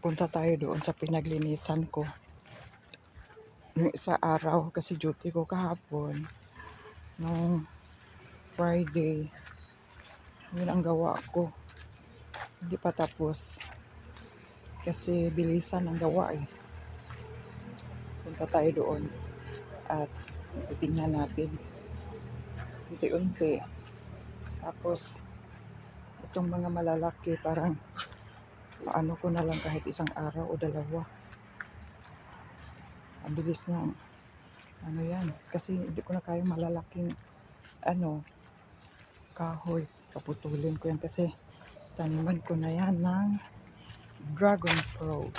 punta tayo doon sa pinaglinisan ko. Yung isa araw kasi duty ko kahapon. Nung Friday. Yun ang gawa ko. Hindi pa tapos. Kasi bilisan ang gawa eh. Punta tayo doon. At titingnan natin. Unti-unti. Tapos, itong mga malalaki parang paano ko na lang kahit isang araw o dalawa. Ang bilis na ano yan. Kasi hindi ko na kaya malalaking ano kahoy. Paputulin ko yan kasi taniman ko na yan ng dragon fruit.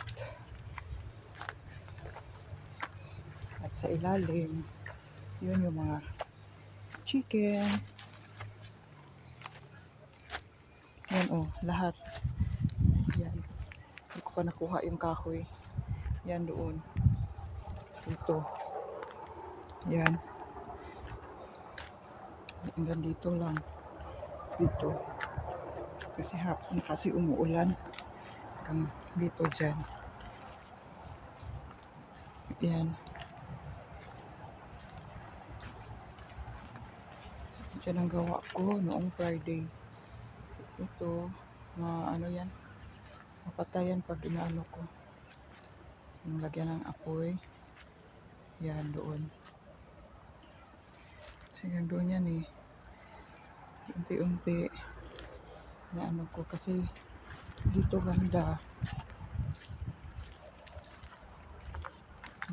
At sa ilalim, yun yung mga chicken. Yan oh, lahat. Ko pa nakuha yung kahoy. Yan doon. Ito. Yan. Hanggang dito lang. Dito. Kasi hapon kasi umuulan. Hanggang dito dyan. Yan. Diyan ang gawa ko noong Friday. Ito, mga ano yan, mapatayan pag inaano ko. Yung lagyan ng apoy. Yan, doon. Kasi yan doon yan eh. Unti-unti. Na ano ko kasi dito ganda.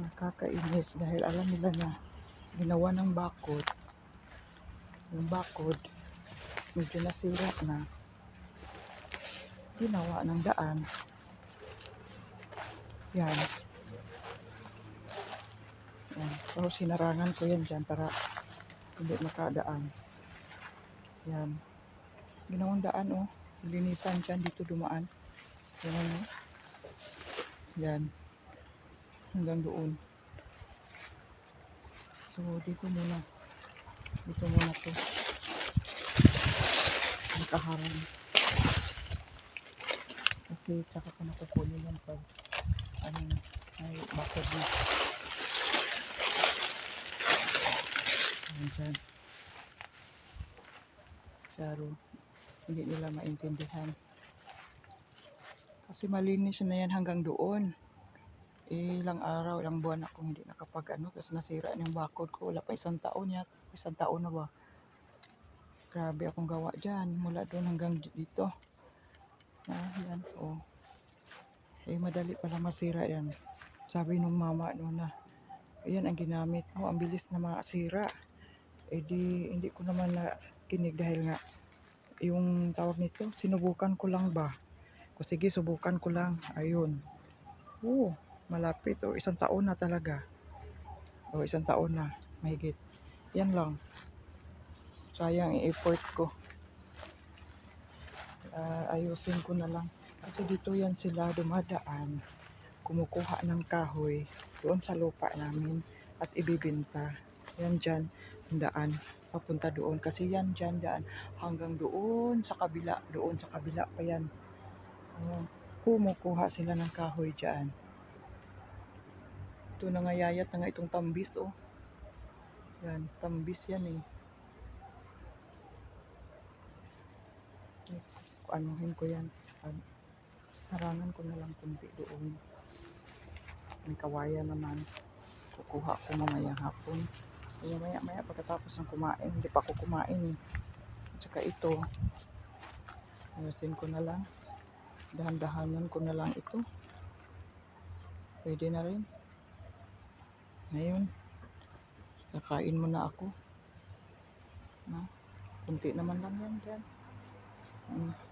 Nakakainis dahil alam nila na ginawa ng bakod. Yung bakod, medyo nasira na ginawa ng daan. Yan. Yan. So, sinarangan ko yan dyan para hindi makadaan. Yan. Ginawang daan, oh. Linisan dyan, dito dumaan. Yan, oh. Yan. Hanggang doon. So, dito muna. Dito muna to. Ang kaharang. Kasi tsaka ko nakukunin yan pag ano ay bakod na. Dyan. Charo. Hindi nila maintindihan. Kasi malinis na yan hanggang doon. Eh, ilang araw, ilang buwan ako hindi nakapag ano, kasi nasira na yung bakod ko. Wala pa isang taon ya. Isang taon na ba? Grabe akong gawa dyan. Mula doon hanggang dito. Ah, yan. Oh. Eh, madali pala masira yan. Sabi nung mama noon na, yan ang ginamit mo. Ang bilis na masira. Eh di, hindi ko naman na kinig dahil nga yung tawag nito, sinubukan ko lang ba? O sige, subukan ko lang. Ayun. Oo, malapit. O, isang taon na talaga. O, isang taon na. Mahigit. Yan lang. Sayang i-effort ko. Ah, ayusin ko na lang. Kasi dito yan sila dumadaan. Kumukuha ng kahoy doon sa lupa namin at ibibinta. Yan dyan, daan. Papunta doon. Kasi yan dyan, daan. Hanggang doon sa kabila. Doon sa kabila pa yan. Ayan. Kumukuha sila ng kahoy dyan. Ito nangayayat na nga itong tambis, oh. Yan, tambis yan eh. Anuhin ko yan. An- harangan ko na lang kunti doon. May kawaya naman. Kukuha ko mamaya hapon. Kaya maya maya pagkatapos ng kumain. Hindi pa ako kumain eh. At saka ito. Ayusin ko na lang. Dahan-dahanan ko na lang ito. Pwede na rin. Ngayon. Kakain muna ako. Na, kunti naman lang yan dyan. Mm.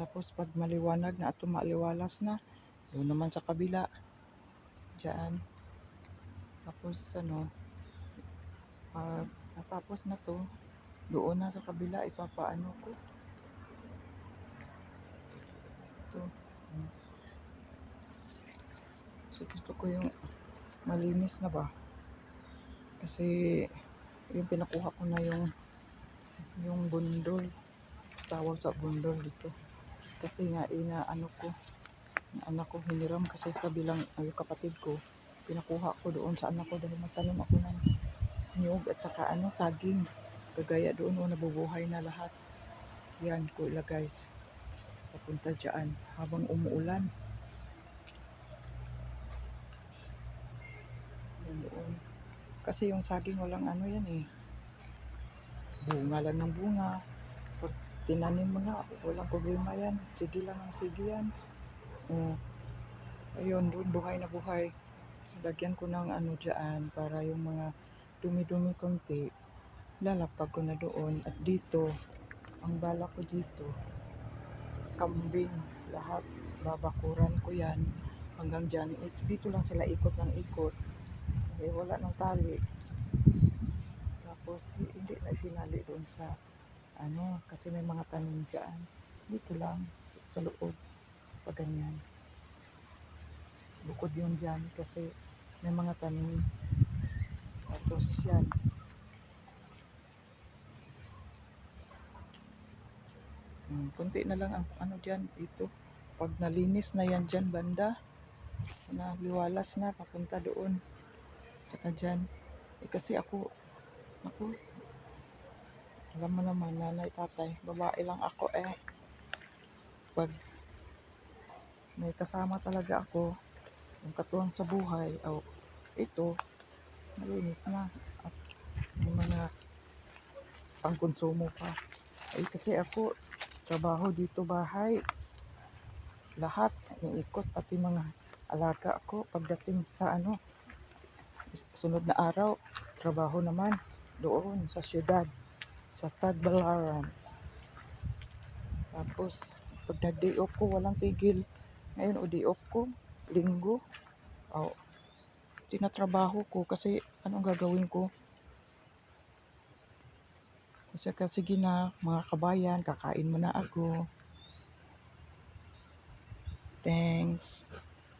Tapos pag maliwanag na at maliwalas na, doon naman sa kabila. Diyan. Tapos ano, pag natapos na to, doon na sa kabila ipapaano ko. Ito. So gusto ko yung malinis na ba? Kasi yung pinakuha ko na yung yung bundol. Tawag sa bundol dito. Kasi nga ina ano ko anak ko hiniram kasi sa bilang ay, kapatid ko. Pinakuha ko doon sa anak ko dahil magtanim ako ng niyog at saka ano, saging. Kagaya doon o nabubuhay na lahat. Yan ko ilagay. Papunta dyan habang umuulan. Doon. Kasi yung saging walang ano yan eh. Bunga lang ng bunga. Tinanim mo na, walang problema yan. Sige lang ang sige yan. Oh. Ayun, buhay na buhay. Lagyan ko ng ano dyan para yung mga dumi-dumi konti. Lalapag ko na doon. At dito, ang bala ko dito, kambing lahat. Babakuran ko yan hanggang dyan. Eh, Dito lang sila ikot ng ikot. Eh, wala ng tali. Tapos, hi- hindi na sinali doon sa ano, kasi may mga tanim dyan. Dito lang, sa loob. Pag ganyan. Bukod yun dyan kasi may mga tanim. Tapos yan. Hmm, kunti na lang ang ano dyan, dito. Pag nalinis na yan dyan, banda, na liwalas na, papunta doon. Tsaka dyan. Eh, kasi ako, ako, alam mo naman, nanay, tatay, babae lang ako eh. Pag may kasama talaga ako, yung katuwang sa buhay, o ito, malinis na. At may mga pangkonsumo pa. Eh, kasi ako, trabaho dito bahay. Lahat, niikot, pati mga alaga ako. Pagdating sa ano, sunod na araw, trabaho naman doon sa syudad, sa Tagbilaran. Tapos, pag nag-day off ko, walang tigil. Ngayon, o day off ko, linggo. O, tinatrabaho ko kasi anong gagawin ko? Kasi kasi na, mga kabayan, kakain mo na ako. Thanks.